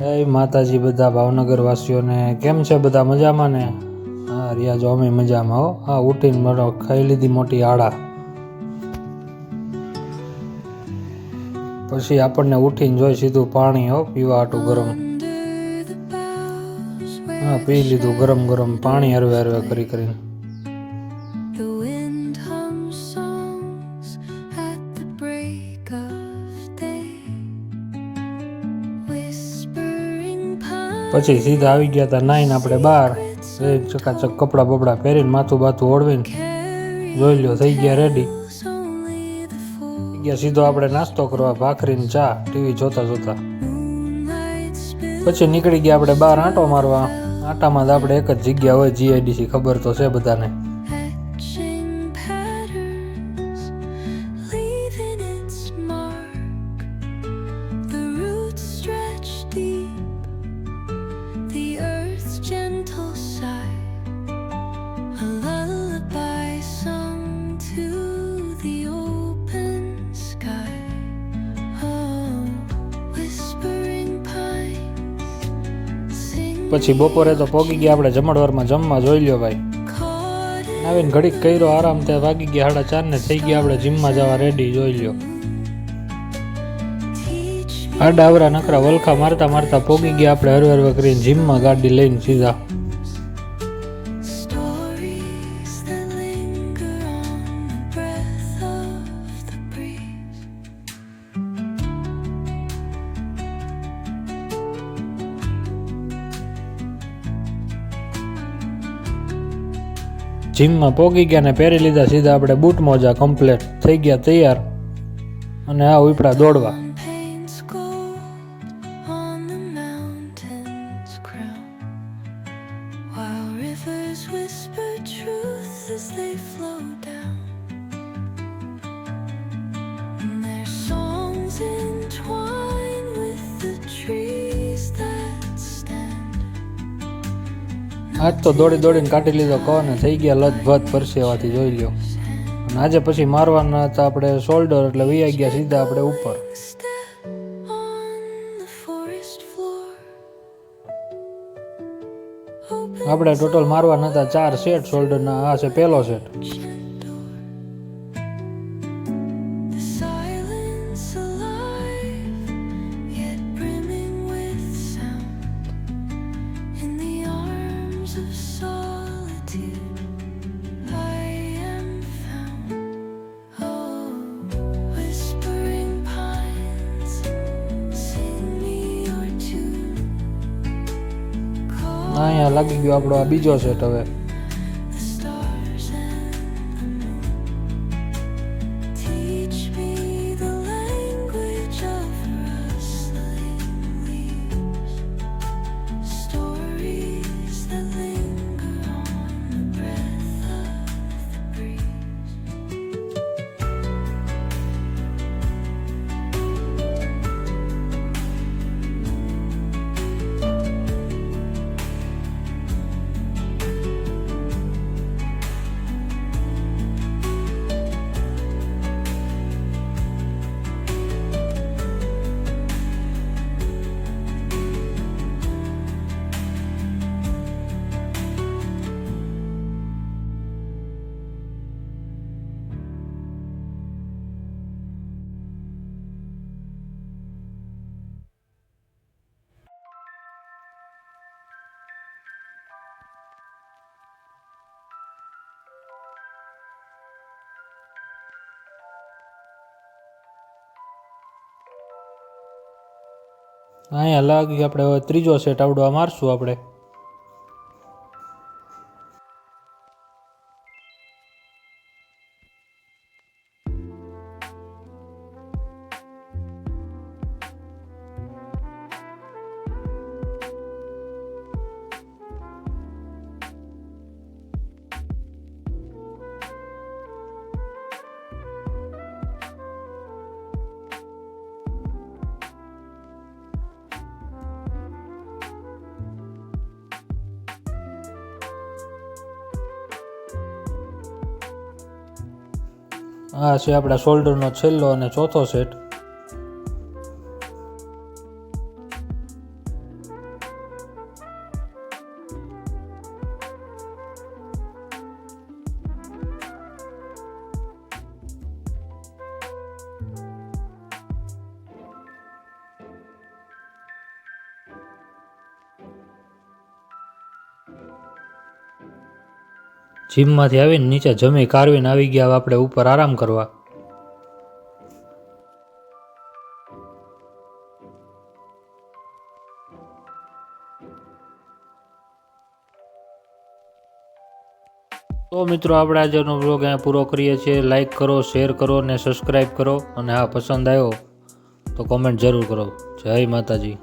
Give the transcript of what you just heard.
જય માતાજી બધા ભાવનગર વાસીઓને કેમ છે બધા મજામાં ને? હા, રિયા જો અમે મજામાં હો. હા, ઉઠીને મારો ખાઈ લીધી મોટી આડા પછી આપણને ઉઠીને જોઈ સીધું પાણી હો, પીવા આટું ગરમ. હા, પી લીધું ગરમ ગરમ પાણી હરવે હરવે કરી કરીને. પછી સીધા આવી ગયા હતા નાઈને આપણે બહાર. એ ચકાચક કપડાં બપડા પહેરીને માથું બાથું ઓળવીને જોઈ લ્યો, થઈ ગયા રેડી ગયા સીધો આપણે નાસ્તો કરવા, ભાખરીને ચા, ટીવી જોતા જોતા. પછી નીકળી ગયા આપણે બહાર આંટો મારવા. આંટામાં જ આપણે એક જ જગ્યા હોય જીઆઈડીસી ખબર તો છે બધાને. પછી બપોરે તો પોગી ગયા, આપણે જમણવારમાં જમવા જોઈ લ્યો ભાઈ. આવીને ઘડીક કર્યો આરામ, ત્યાં વાગી ગયા, સાડા ચાર ને થઈ ગયા, આપણે જીમમાં જવા રેડી જોઈ લ્યો. આડા આવરા નકરા વલખા મારતા મારતા પોગી ગયા, આપણે હરવે હરવે કરીને જીમમાં ગાડી લઈને સીધા. જીમમાં પોગી ગયા ને પહેરી લીધા સીધા આપણે બૂટ મોજા કમ્પ્લેટ થઈ ગયા તૈયાર અને આ ઉપડા દોડવા they flow આજ તો દોડી દોડીને કાઢી લીધો કહો ને થઈ ગયા લથભત પરસેવાથી જોઈ લ્યો. અને આજે પછી મારવાના હતા આપણે શોલ્ડર એટલે વૈયા ગયા સીધા આપણે ઉપર. આપણે ટોટલ મારવાના હતા ચાર સેટ શોલ્ડરના આ છે પહેલો સેટ અહીંયા લાગી ગયો આપણો આ બીજો સેટ હવે. અહીંયા લાગી આપણે ત્રીજો સેટ આવડવા મારશું આપણે. આ છે આપણા શોલ્ડરનો છેલ્લો અને ચોથો સેટ જીમમાંથી આવીને નીચે જમી કારવીને આવી ગયા આપણે ઉપર આરામ કરવા. તો મિત્રો, આપણે આજનો બ્લોગ અહીંયા પૂરો કરીએ છીએ. લાઇક કરો શેર કરો અને સબસ્ક્રાઈબ કરો અને હા પસંદ આવ્યો તો કોમેન્ટ જરૂર કરો. જય માતાજી.